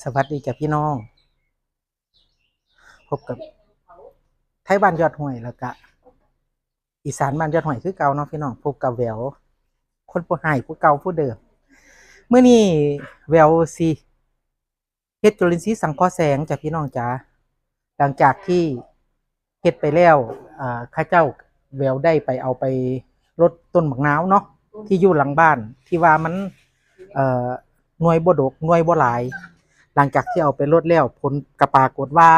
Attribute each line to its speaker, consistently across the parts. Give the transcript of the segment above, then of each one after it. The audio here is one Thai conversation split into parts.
Speaker 1: สวัสดีจ้ะพี่น้อง พบกับไทยบ้านยอดห้วยแล้วก็อีสานบ้านยอดห้วยคือเก่าเนาะพี่น้องพบกับแวว คนผู้ให้ผู้เก่าผู้เดิมเมื่อนี้แววสิเฮ็ดจุลินทรีย์สังเคราะห์แสงจ้ะพี่น้องจ๋าหลังจากที่เฮ็ดไปแล้วอ่าข้าเจ้าแววได้ไปเอาไปรดต้นหมะนาวเนาะที่อยู่หลังบ้านที่ว่ามันเอ่อหน่วยบดกหน่วยบ่หลาย หลังจากที่เอาไปลดแล้วผลกระปากฏว่า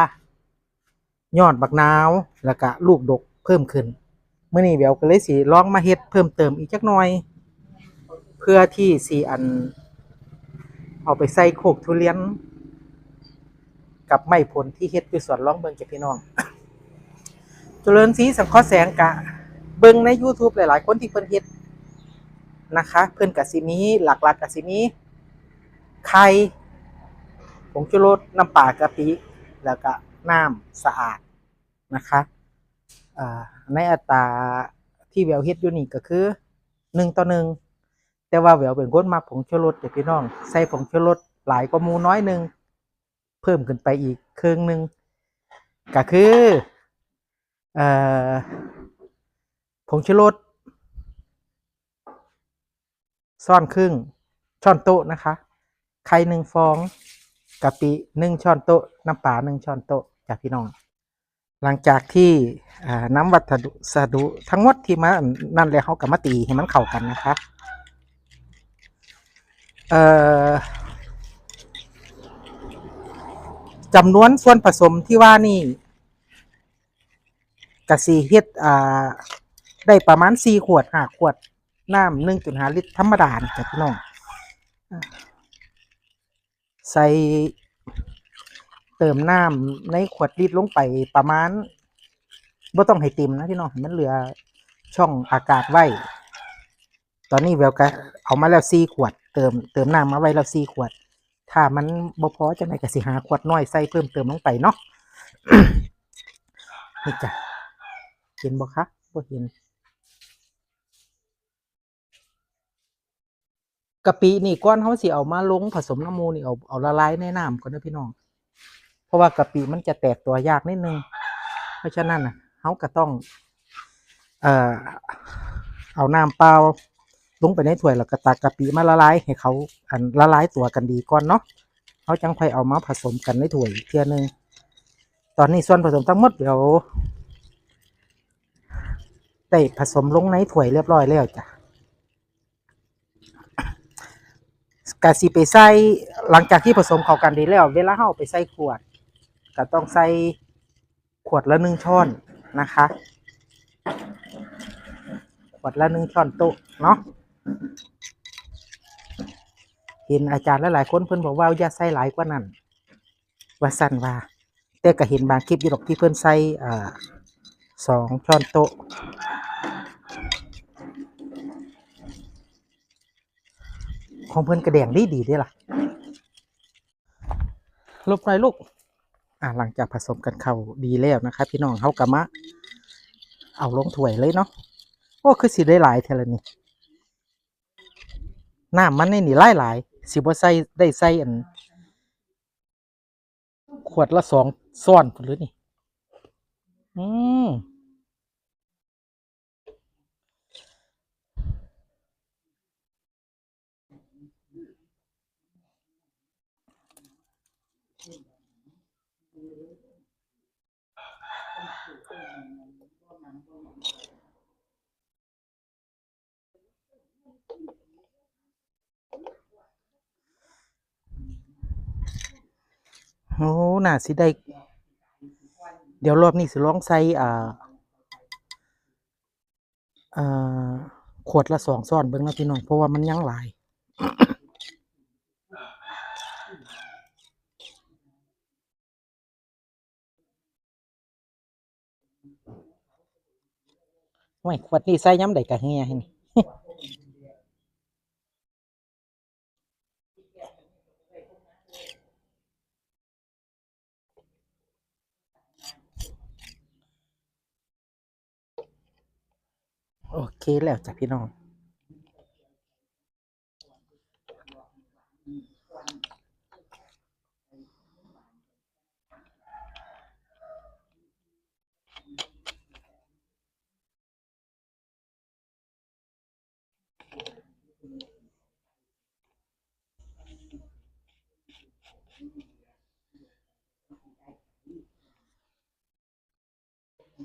Speaker 1: ยอดบักนาวแล้วก็ลูกดกเพิ่มขึ้นเมื่อนี้เดี๋ยวก็เลยสิลองมาเฮ็ดเพิ่มเติมอีกจักหน่อย เพื่อที่สิอัน เอาไปใส่โคกทุเรียน กับไม้ผลที่เฮ็ดอยู่สวนร้องเบิ่งจ้ะพี่น้องเจริญศรีสังเคราะห์แสงกะ เบิ่งใน YouTube หลาย ๆ คนที่เพิ่นเฮ็ดนะคะ เพิ่นกะสิมีหลักๆกกะสิมีไข่ งชูรสน้ำปลากะปิแล้วก็น้ำสะอาดนะคะในอัตราที่แววเฮ็ดอยู่นี่ก็คือหนึ่งต่อหนึ่งแต่ว่าแววเป็นคนมักผงชูรสเดี๋ยวพี่น้อง ใส่ผงชูรสหลายกว่ามูน้อยหนึ่งเพิ่มขึ้นไปอีกครึ่งหนึ่งก็คืออผงชูรสซ่อนครึ่งช้อนโต๊ะนะคะ ไข่หนึ่งฟอง กะปิหนึ่งช้อนโต๊ะน้ำปลาหนึ่งช้อนโต๊ะจากพี่น้อง หลังจากที่น้ำวัตถุสดุทั้งหมดที่มานั่นแล้วเขากับมาตีให้มันเข้ากันนะคะเอ่อจำนวนส่วนผสมที่ว่านี่กะสีเฮ็ดอ่าได้ประมาณสี่ขวดห้าขวดน้ำหนึ่งจุดห้าลิตรธรรมดาจ้ะพี่น้อง ใส่เติมน้ำในขวดลิตรลงไปประมาณบ่ต้องให้เต็มนะพี่น้องมันเหลือช่องอากาศไว้ ตอนนี้แววก็เอามาแล้วสี่ขวด เติมเติมน้ำมาไว้แล้วสี่ขวด ถ้ามันบ่พอจะไหนก็สิหาขวดน้อยใส่เพิ่มเติมลงไปเนาะนี่จ้ะเห็นบ่คะบ่เห็น กะปินี่ก้อนเขาสิเอามาลงผสมน้ำมูนี่เอาเอาละลายในน้ำก่อนนะพี่น้อง เพราะว่ากะปิมันจะแตกตัวยากนิดนึง เพราะฉะนั้นนะเขาก็ต้อง เอ่อ เอาน้ำเปล่าลงไปในถ้วยแล้วก็ตักกะปิมาละลายให้เขาอันละลายตัวกันดีก่อนเนาะเขาจังค่อยเอามาผสมกันในถ้วยเทียนึงตอนนี้ส่วนผสมทั้งหมดเดี๋ยวได้ผสมลงในถ้วยเรียบร้อยแล้วจ้ะ กะสิไปใส่หลังจากที่ผสมเข้ากันดีแล้ว เวลาเฮาเอาไปใส่ขวด ก็ต้องใส่ขวดละหนึ่งช้อนนะคะ ขวดละหนึ่งช้อนโต๊ะเนาะเห็นอาจารย์หลายๆคนเพิ่อนบอกว่าอย่าใส่หลายกว่านั้นว่าสั่นว่า แต่ก็เห็นบางคลิปอยู่ดอกที่เพิ่อนใส่อสองช้อนโต๊ะ ของเพื่อนกระแดงดีดีด้ล่ะลบหน่อยลูก อ่าหลังจากผสมกันเข้าดีแล้วนะคะพี่น้องเขากะมะ เอาลงถ้วยเลยเนาะโอ้คือสิได้หลายเท่านี้น้ำมันในนี่หลายหลายสิบ่ใส่ได้ใส่อัน ขวดละสองซ้อนหรือนี่ อืม โอ้น่าสิได้ เดี๋ยวรอบนี้สิลองใส่อ่าอ่าขวดละสองซ้อนเบิ่งนะพี่น้อง เพราะว่ามันยังหลายโอ้ยขวดนี้ใส่ย้ำใดกะเฮียให้นี่ โอเคแล้วจ้ะพี่น้อง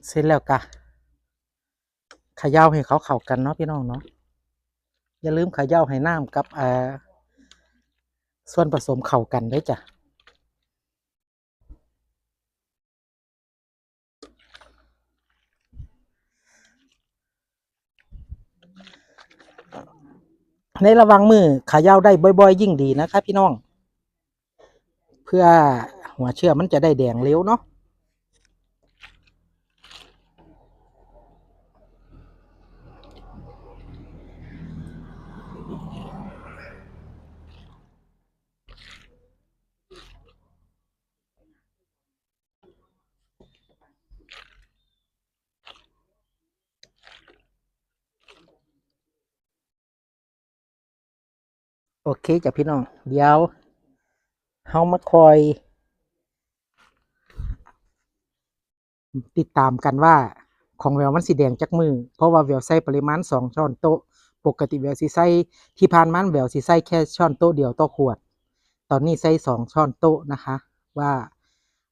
Speaker 1: เสร็จแล้วกะ ขย่าให้เขาเข้ากันเนาะพี่น้องเนาะอย่าลืมขย่าให้น้ำกับอ่าส่วนผสมเข้ากันด้วยจ้ะในระวังมือขย่าได้บ่อยๆ ยิ่งดีนะคะพี่น้อง เพื่อหัวเชื่อมันจะได้แดงเร็วเนาะ เคจ้ะพี่น้อง เดี๋ยวเฮามาคอย ติดตามกันว่าของแววมันสีแดงจักมือ เพราะว่าแววใส่ปริมาณสองช้อนโต๊ะ ปกติแววสิใส่ที่ผ่านมาแววสิใส่แค่ช้อนโต๊ะเดียวต่อขวด ตอนนี้ใส่สองช้อนโต๊ะนะคะ ว่า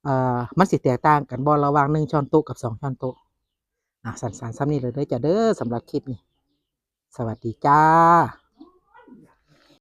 Speaker 1: เอ่อมันสิแตกต่างกันบ่ระหว่างหนึ่งช้อนโต๊ะกับสองช้อนโต๊ะอะสันๆซ้ำนี่เลยเด้อจ้ะเด้อสำหรับคลิปนี้ สวัสดีจ้า